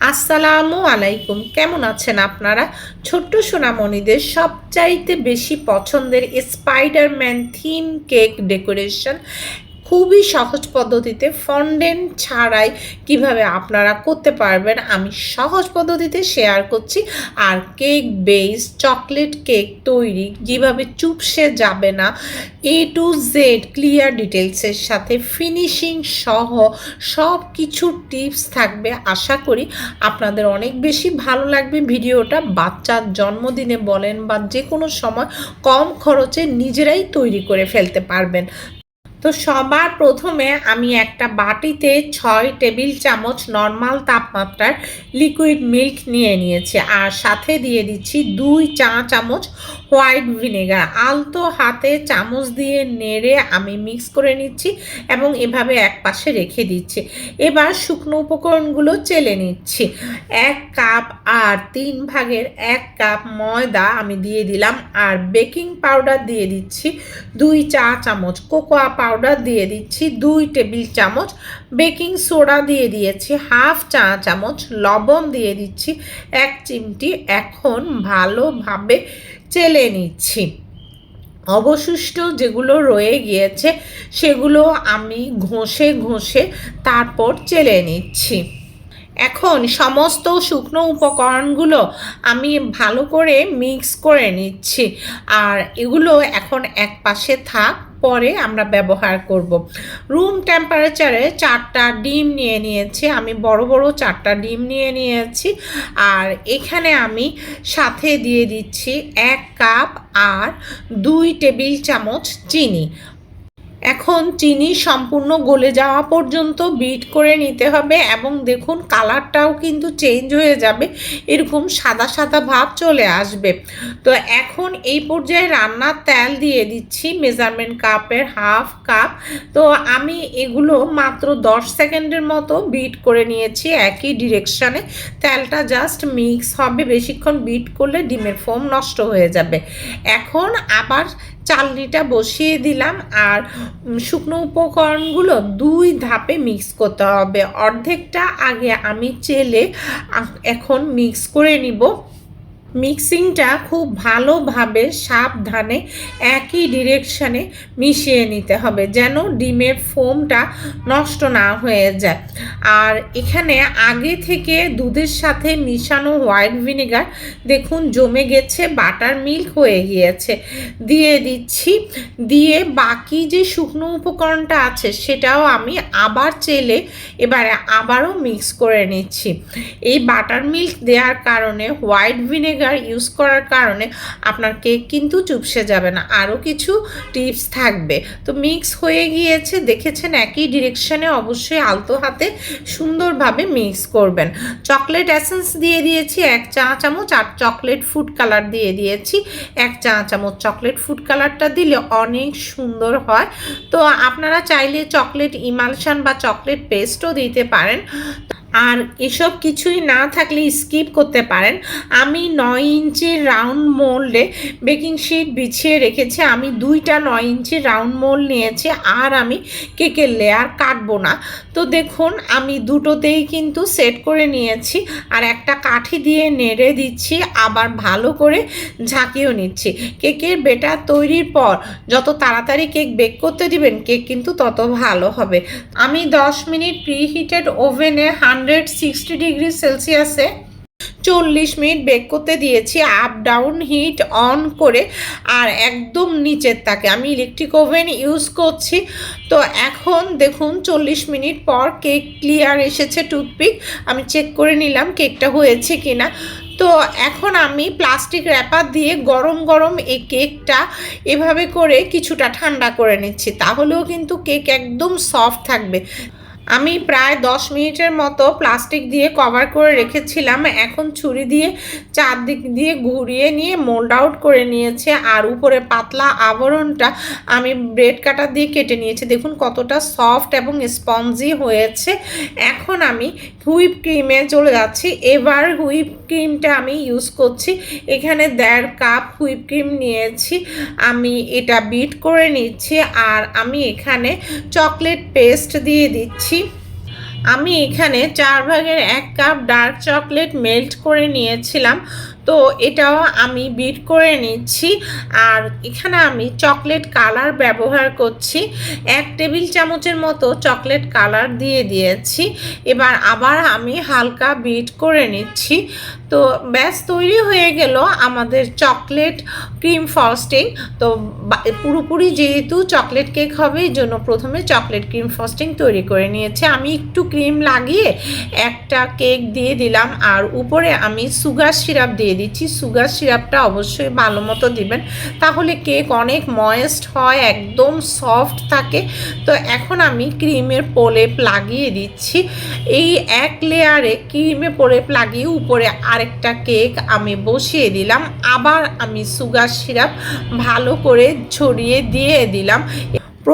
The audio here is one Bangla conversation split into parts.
আসসালামু আলাইকুম। কেমন আছেন আপনারা? ছোট্ট সোনামণিদের সবচাইতে বেশি পছন্দের স্পাইডারম্যান থিম কেক ডেকোরেশন খুবই সহজ পদ্ধতিতে ফন্ডেন্ট ছাড়াই কীভাবে আপনারা করতে পারবেন, আমি সহজ পদ্ধতিতে শেয়ার করছি। আর কেক বেস চকলেট কেক তৈরি, যেভাবে চুপসে যাবে না এ টু জেড ক্লিয়ার ডিটেলসের সাথে ফিনিশিং সহ সব কিছু টিপস থাকবে। আশা করি আপনাদের অনেক বেশি ভালো লাগবে ভিডিওটা। বাচ্চার জন্মদিনে বলেন বা যে কোনো সময় কম খরচে নিজেরাই তৈরি করে ফেলতে পারবেন। তো সবার প্রথমে আমি একটা বাটিতে ছয় টেবিল চামচ নর্মাল তাপমাত্রার লিকুইড মিল্ক নিয়ে নিয়েছি। আর সাথে দিয়ে দিচ্ছি দুই চা চামচ হোয়াইট ভিনেগার আলতো হাতে চামচ দিয়ে নেড়ে আমি মিক্স করে নিচ্ছি এবং এভাবে এক পাশে রেখে দিচ্ছি। এবার শুকনো উপকরণগুলো চেলে নিচ্ছি। এক কাপ আর তিন ভাগের এক কাপ ময়দা আমি দিয়ে দিলাম। আর বেকিং পাউডার দিয়ে দিচ্ছি দুই চা চামচ কোকোয়া পাউডার দিয়ে দিচ্ছি দুই টেবিল চামচ। বেকিং সোডা দিয়ে দিয়েছি হাফ চা চামচ। লবণ দিয়ে দিচ্ছি এক চিমটি। এখন ভালোভাবে চেলে নিচ্ছি। অবশিষ্ট যেগুলো রয়ে গিয়েছে সেগুলো আমি ঘষে ঘষে তারপর চেলে নিচ্ছি। এখন সমস্ত শুকনো উপকরণগুলো আমি ভালো করে মিক্স করে নিচ্ছি। আর এগুলো এখন এক পাশে থাক। পরে আমরা ব্যবহার করব। রুম টেম্পারেচারে চারটা ডিম নিয়ে নিয়েছি। আমি বড় বড় চারটা ডিম নিয়ে নিয়েছি। আর এখানে আমি সাথে দিয়ে দিচ্ছি এক কাপ আর দুই টেবিল চামচ চিনি। এখন চিনি সম্পূর্ণ গলে যাওয়া পর্যন্ত বিট করে নিতে হবে এবং দেখুন কালারটাও কিন্তু চেঞ্জ হয়ে যাবে, এরকম সাদা সাদা ভাব চলে আসবে। তো এখন এই পর্যায়ে রান্নার তেল দিয়ে দিচ্ছি মেজারমেন্ট কাপের হাফ কাপ তো আমি এগুলো মাত্র দশ সেকেন্ডের মতো বিট করে নিয়েছি একই ডিরেকশানে তেলটা জাস্ট মিক্স হবে, বেশিক্ষণ বিট করলে ডিমের ফোম নষ্ট হয়ে যাবে। এখন আবার চালনিটা বসিয়ে দিলাম আর শুকনো উপকরণগুলো দুই ধাপে মিক্স করতে হবে। অর্ধেকটা আগে আমি চেলে এখন মিক্স করে নিব। মিক্সিংটা খুব ভালোভাবে সাবধানে একই ডিরেকশানে মিশিয়ে নিতে হবে যেন ডিমের ফোমটা নষ্ট না হয়ে যায়। আর এখানে আগে থেকে দুধের সাথে মিশানো হোয়াইট ভিনেগার দেখুন জমে গেছে, বাটার মিল্ক হয়ে গিয়েছে। দিয়ে দিচ্ছি, দিয়ে বাকি যে শুকনো উপকরণটা আছে সেটাও আমি আবার চেলে এবারে আবারও মিক্স করে নিচ্ছি। এই বাটার মিল্ক দেওয়ার কারণে হোয়াইট ভিনেগার ভিনেগার ইউজ করার কারণে আপনার কেক কিন্তু চুপসে যাবে না। আরও কিছু টিপস থাকবে। তো মিক্স হয়ে গিয়েছে, দেখেছেন একই ডিরেকশনে অবশ্যই আলতো হাতে সুন্দরভাবে মিক্স করবেন। চকলেট অ্যাসেন্স দিয়ে দিয়েছি এক চা চামচ আর চকলেট ফুড কালার দিয়ে দিয়েছি এক চা চামচ। চকলেট ফুড কালারটা দিলে অনেক সুন্দর হয়। তো আপনারা চাইলে চকলেট ইমালশান বা চকলেট পেস্টও দিতে পারেন। আর এসব কিছুই না থাকলে স্কিপ করতে পারেন। আমি নয় ইঞ্চির রাউন্ড মোল্ডে বেকিং শিট বিছিয়ে রেখেছি। আমি দুইটা নয় ইঞ্চির রাউন্ড মোল্ড নিয়েছি আর আমি কেকের লেয়ার কাটবো না। তো দেখুন, আমি দুটোতেই কিন্তু সেট করে নিয়েছি আর একটা কাঠি দিয়ে নেড়ে দিচ্ছি, আবার ভালো করে ঝাঁকিয়েও নিচ্ছি। কেকের বেটার তৈরির পর যত তাড়াতাড়ি কেক বেক করতে দিবেন কেক কিন্তু তত ভালো হবে। আমি দশ মিনিট প্রিহিটেড ওভেনে হান্ড্রেড সিক্সটি ডিগ্রি সেলসিয়াসে চল্লিশ মিনিট বেক করতে দিয়েছি আপ ডাউন হিট অন করে, আর একদম নিচের তাকে। আমি ইলেকট্রিক ওভেন ইউজ করছি। তো এখন দেখুন, চল্লিশ মিনিট পর কেক ক্লিয়ার এসেছে টুথপিক আমি চেক করে নিলাম কেকটা হয়েছে কিনা। তো এখন আমি প্লাস্টিক র্যাপার দিয়ে গরম গরম এই কেকটা এভাবে করে কিছুটা ঠান্ডা করে নিচ্ছি। তাহলেও কিন্তু কেক একদম সফট থাকবে। আমি প্রায় দশ মিনিটের মতো প্লাস্টিক দিয়ে কভার করে রেখেছিলাম। এখন ছুরি দিয়ে, চারদিক দিয়ে ঘুরিয়ে নিয়ে মোল্ড আউট করে নিয়েছে। আর উপরে পাতলা আবরণটা আমি ব্রেড কাটার দিয়ে কেটে নিয়েছি। দেখুন কতটা সফট এবং স্পঞ্জি হয়েছে। এখন আমি হুইপ ক্রিমে চলে যাচ্ছি। এবার হুইপ ক্রিমটা আমি ইউজ করছি। এখানে দেড় কাপ হুইপ ক্রিম নিয়েছি। আমি এটা বিট করে নিচ্ছি। আর আমি এখানে চকলেট পেস্ট দিয়ে দিচ্ছি। আমি এখানে চার ভাগের এক কাপ ডার্ক চকলেট মেল্ট করে নিয়েছিলাম। তো এটাও আমি বিট করে নিচ্ছি। আর এখানে আমি চকলেট কালার ব্যবহার করছি। এক টেবিল চামচের মতো চকলেট কালার দিয়ে দিয়েছি। এবার আবার আমি হালকা বিট করে নিচ্ছি। তো ব্যাস তৈরি হয়ে গেল আমাদের চকলেট ক্রিম ফ্রস্টিং। তো পুরোপুরি যেহেতু চকলেট কেক হবে, এই জন্য প্রথমে চকলেট ক্রিম ফ্রস্টিং তৈরি করে নিয়েছে। আমি একটু ক্রিম লাগিয়ে একটা কেক দিয়ে দিলাম, আর উপরে আমি সুগার সিরাপ দিয়ে দিচ্ছি। সুগার সিরাপটা অবশ্যই ভালো মতো দিবেন, তাহলে কেক অনেক ময়েস্ট হয়, একদম সফট থাকে। তো এখন আমি ক্রিমের প্রলেপ লাগিয়ে দিচ্ছি। এই এক লেয়ারে ক্রিমে প্রলেপ লাগিয়ে উপরে আরেকটা কেক আমি বসিয়ে দিলাম। আবার আমি সুগার সিরাপ ভালো করে ছড়িয়ে দিয়ে দিলাম।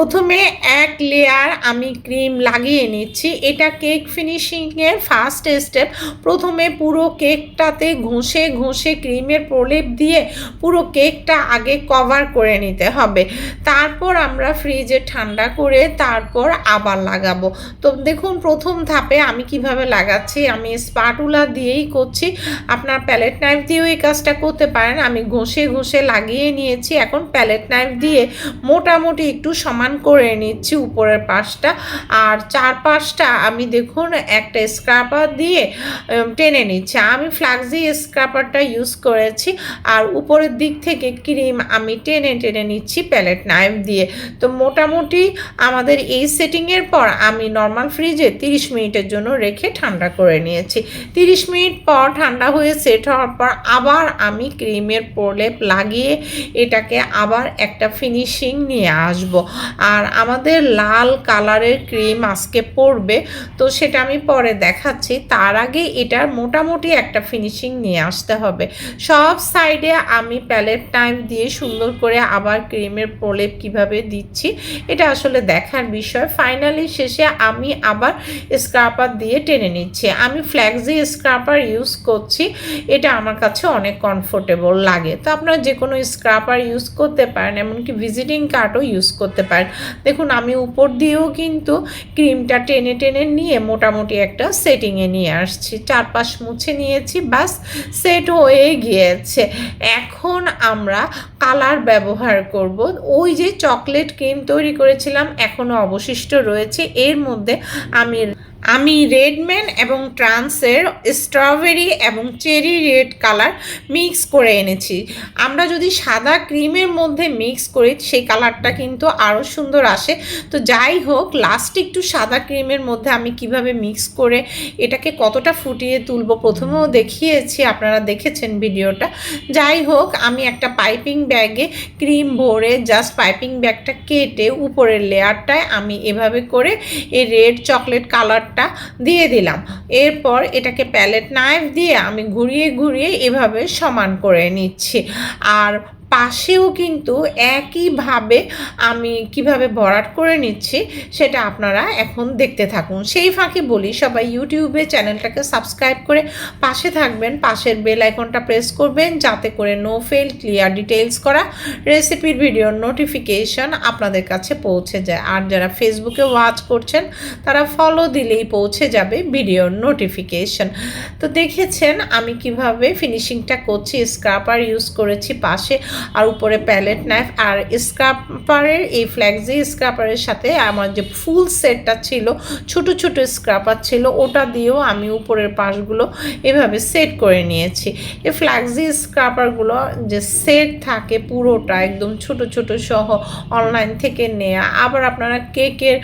প্রথমে এক লেয়ার আমি ক্রিম লাগিয়ে নিচ্ছি। এটা কেক ফিনিশিংয়ের ফার্স্ট স্টেপ প্রথমে পুরো কেকটাতে ঘষে ঘষে ক্রিমের প্রলেপ দিয়ে পুরো কেকটা আগে কভার করে নিতে হবে। তারপর আমরা ফ্রিজে ঠান্ডা করে তারপর আবার লাগাবো। তো দেখুন, প্রথম ধাপে আমি কীভাবে লাগাচ্ছি, আমি স্পাটুলা দিয়েই করছি। আপনার প্যালেট নাইফ দিয়েও এই কাজটা করতে পারেন। আমি ঘষে ঘষে লাগিয়ে নিয়েছি। এখন প্যালেট নাইফ দিয়ে মোটামুটি একটু সমান করে নিচ্ছি উপরের পাশটা। আর চার পাশটা আমি দেখুন একটা স্ক্রাপার দিয়ে টেনে নিচ্ছি। আমি ফ্লাক্সি স্ক্রাপারটা ইউজ করেছি। আর উপরের দিক থেকে ক্রিম আমি টেনে টেনে নিচ্ছি প্যালেট নাইফ দিয়ে। তো মোটামুটি আমাদের এই সেটিংয়ের পর আমি নর্মাল ফ্রিজে তিরিশ মিনিটের জন্য রেখে ঠান্ডা করে নিয়েছি। তিরিশ মিনিট পর ঠান্ডা হয়ে সেট হওয়ার পর আবার আমি ক্রিমের প্রলেপ লাগিয়ে এটাকে আবার একটা ফিনিশিং নিয়ে আসব। আর আমাদের লাল কালারের ক্রিম আজকে পড়বে তো সেটা আমি পরে দেখাচ্ছি। তার আগে এটার মোটামুটি একটা ফিনিশিং নিয়ে আসতে হবে। সব সাইডে আমি প্যালেট টাইম দিয়ে সুন্দর করে আবার ক্রিমের প্রলেপ কীভাবে দিচ্ছি, এটা আসলে দেখার বিষয়। ফাইনালি শেষে আমি আবার স্ক্রাপার দিয়ে টেনে নিচ্ছি। আমি ফ্ল্যাক্সি স্ক্রাপার ইউজ করছি, এটা আমার কাছে অনেক কমফোর্টেবল লাগে। তো আপনারা যে কোনো স্ক্রাপার ইউজ করতে পারেন, এমনকি ভিজিটিং কার্ডও ইউজ করতে পারেন। দেখুন আমি উপর দিয়েও কিন্তু ক্রিমটা টেনে টেনে নিয়ে মোটামুটি একটা সেটিংয়ে নিয়ে আসছি। চারপাশ মুছে নিয়েছি বাস সেট হয়ে গিয়েছে। এখন আমরা কালার ব্যবহার করব। ওই যে চকলেট ক্রিম তৈরি করেছিলাম এখনও অবশিষ্ট রয়েছে। এর মধ্যে আমি আমি রেডম্যান এবং ট্রান্সের স্ট্রবেরি এবং চেরি রেড কালার মিক্স করে এনেছি। আমরা যদি সাদা ক্রিমের মধ্যে মিক্স করি, সেই কালারটা কিন্তু আরও সুন্দর আসে। তো যাই হোক লাস্টে একটু সাদা ক্রিমের মধ্যে আমি কীভাবে মিক্স করে এটাকে কতটা ফুটিয়ে তুলবো প্রথমেও দেখিয়েছি, আপনারা দেখেছেন ভিডিওটা। যাই হোক, আমি একটা পাইপিং ব্যাগে ক্রিম ভরে জাস্ট পাইপিং ব্যাগটা কেটে উপরের লেয়ারটায় আমি এভাবে করে এই রেড চকলেট কালারটা দিয়ে দিলাম। এরপর এটাকে প্যালেট নাইফ দিয়ে আমি ঘুরিয়ে ঘুরিয়ে এভাবে সমান করে নিচ্ছি। আর পাশেও কিন্তু একইভাবে আমি কীভাবে ভরাট করে নিচ্ছি সেটা আপনারা এখন দেখতে থাকুন। সেই ফাঁকে বলি, সবাই ইউটিউবে চ্যানেলটাকে সাবস্ক্রাইব করে পাশে থাকবেন। পাশের বেল আইকনটা প্রেস করবেন যাতে করে নো ফেল ক্লিয়ার ডিটেলস করা রেসিপির ভিডিওর নোটিফিকেশন আপনাদের কাছে পৌঁছে যায়। আর যারা ফেসবুকে ওয়াচ করছেন, তারা ফলো দিলেই পৌঁছে যাবে ভিডিওর নোটিফিকেশন তো দেখেছেন আমি কীভাবে ফিনিশিংটা করছি স্ক্রাপার ইউজ করেছি পাশে। আর উপরে প্যালেট নাইফ আর স্ক্রাপারের, এই ফ্ল্যাক্সি স্ক্রাপারের সাথে আমার যে ফুল সেটটা ছিল, ছোট ছোট স্ক্রাপার ছিল, ওটা দিয়েও আমি উপরের পাশগুলো এভাবে সেট করে নিয়েছি। এই ফ্ল্যাক্সি স্ক্রাপারগুলো যে সেট থাকে পুরোটা একদম ছোট ছোট সহ অনলাইন থেকে নেয়া। আবার আপনারা কেকের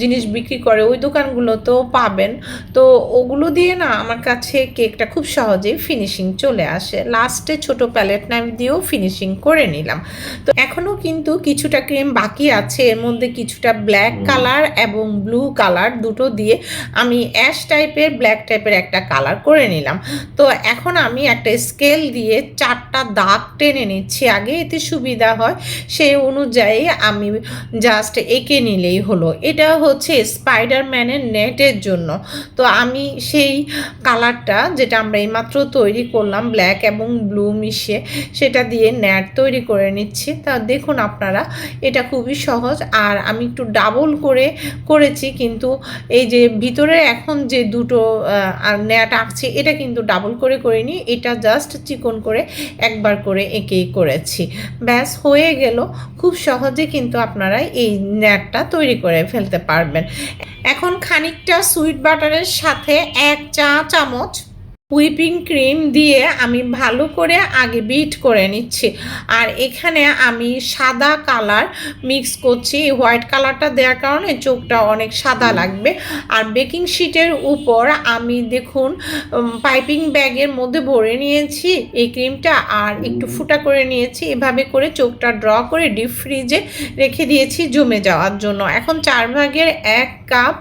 জিনিস বিক্রি করে ওই দোকানগুলোতেও পাবেন। তো ওগুলো দিয়ে না আমার কাছে কেকটা খুব সহজেই ফিনিশিং চলে আসে। লাস্টে ছোট প্যালেট নাইফ দিয়েও ফিনিশিং করে নিলাম। তো এখনও কিন্তু কিছুটা ক্রিম বাকি আছে। এর মধ্যে কিছুটা ব্ল্যাক কালার এবং ব্লু কালার দুটো দিয়ে আমি অ্যাশ টাইপের ব্ল্যাক টাইপের একটা কালার করে নিলাম। তো এখন আমি একটা স্কেল দিয়ে চারটা দাগ টেনে নিচ্ছি। আগে এতে সুবিধা হয় সেই অনুযায়ী আমি জাস্ট এঁকে নিলেই হলো। এটা হচ্ছে স্পাইডারম্যানের নেটের জন্য। তো আমি সেই কালারটা যেটা আমরা এইমাত্র তৈরি করলাম ব্ল্যাক এবং ব্লু মিশিয়ে সেটা দিয়ে নেট নেট তৈরি করে নিচ্ছি। তা দেখুন আপনারা, এটা খুবই সহজ। আর আমি একটু ডাবল করে করেছি, কিন্তু এই যে ভিতরে এখন যে দুটো নেট আঁকছি, এটা কিন্তু ডাবল করে করিনি। এটা জাস্ট চিকন করে একবার করে এঁকেই করেছি। ব্যাস, হয়ে গেল। খুব সহজে কিন্তু আপনারা এই নেটটা তৈরি করে ফেলতে পারবেন। এখন খানিকটা সুইট বাটারের সাথে এক চা চামচ হুইপিং ক্রিম দিয়ে আমি ভালো করে আগে বিট করে নিচ্ছি। আর এখানে আমি সাদা কালার মিক্স করছি। এই হোয়াইট কালারটা দেওয়ার কারণে চোখটা অনেক সাদা লাগবে। আর বেকিং শিটের উপর আমি দেখুন পাইপিং ব্যাগের মধ্যে ভরে নিয়েছি এই ক্রিমটা আর একটু ফুটা করে নিয়েছি। এভাবে করে চোখটা ড্র করে ডিপ ফ্রিজে রেখে দিয়েছি জমে যাওয়ার জন্য। এখন চার ভাগের এক কাপ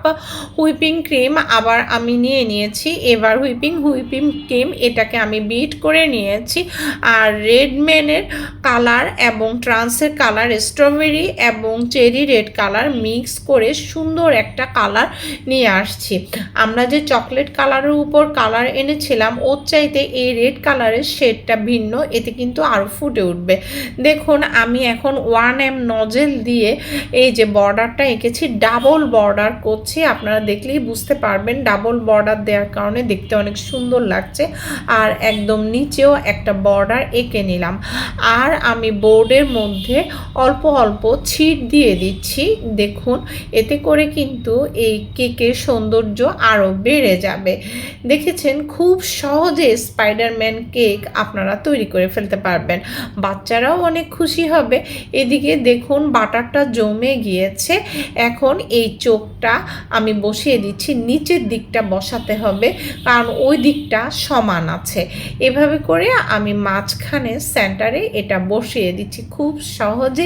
হুইপিং ক্রিম আবার আমি নিয়ে নিয়েছি। এবার হুইপিং হুইপিং ক্রিম এটাকে আমি বিট করে নিয়েছি। আর রেডমেনের কালার এবং ট্রান্সের কালার স্ট্রবেরি এবং চেরি রেড কালার মিক্স করে সুন্দর একটা কালার নিয়ে আসছি। আমরা যে চকলেট কালারের উপর কালার এনেছিলাম, ওর চাইতে এই রেড কালারের শেডটা ভিন্ন, এতে কিন্তু আরও ফুটে উঠবে। দেখুন, আমি এখন ওয়ান এম নজেল দিয়ে এই যে বর্ডারটা এঁকেছি ডাবল বর্ডার করছি, আপনারা দেখলেই বুঝতে পারবেন ডাবল বর্ডার দেওয়ার কারণে দেখতে অনেক সুন্দর লাগছে। আর একদম নিচেও একটা বর্ডার এঁকে নিলাম। আর আমি বোর্ডের মধ্যে অল্প অল্প ছিট দিয়ে দিচ্ছি। দেখুন, এতে করে কিন্তু এই কেকের সৌন্দর্য আরও বেড়ে যাবে। দেখেছেন, খুব সহজে স্পাইডারম্যান কেক আপনারা তৈরি করে ফেলতে পারবেন। বাচ্চারাও অনেক খুশি হবে। এদিকে দেখুন, বাটারটা জমে গিয়েছে। এখন এই চোখটা আমি বসিয়ে দিচ্ছি, নিচের দিকটা বসাতে হবে, কারণ ওই দিকটা সমান আছে। এভাবে করে আমি মাঝখানে সেন্টারে এটা বসিয়ে দিচ্ছি। খুব সহজে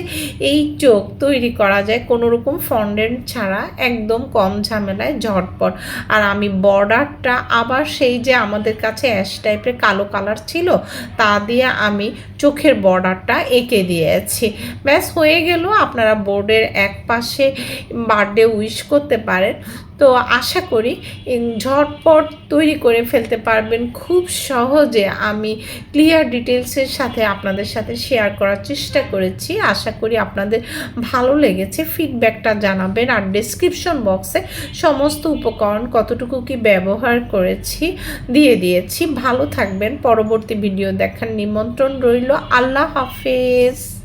এই চোখ তৈরি করা যায়, কোনো রকম ফন্ডেন্ট ছাড়া, একদম কম ঝামেলায়, ঝটপট। আর আমি বর্ডারটা আবার সেই যে আমাদের কাছে অ্যাশ টাইপের কালো কালার ছিল, তা দিয়ে আমি চোখের বর্ডারটা এঁকে দিয়েছি। ব্যাস, হয়ে গেল। আপনারা বোর্ডের এক পাশে বার্থডে উইশ করতে পারেন। তো আশা করি ঝটপট তৈরি করে ফেলতে পারবেন। খুব সহজে আমি ক্লিয়ার ডিটেলসের সাথে আপনাদের সাথে শেয়ার করার চেষ্টা করেছি। আশা করি আপনাদের ভালো লেগেছে। ফিডব্যাকটা জানাবেন আর ডিসক্রিপশন বক্সে সমস্ত উপকরণ কতটুকু কি ব্যবহার করেছি দিয়ে দিয়েছি। ভালো থাকবেন। পরবর্তী ভিডিও দেখার নিমন্ত্রণ রইল। আল্লাহ হাফেজ।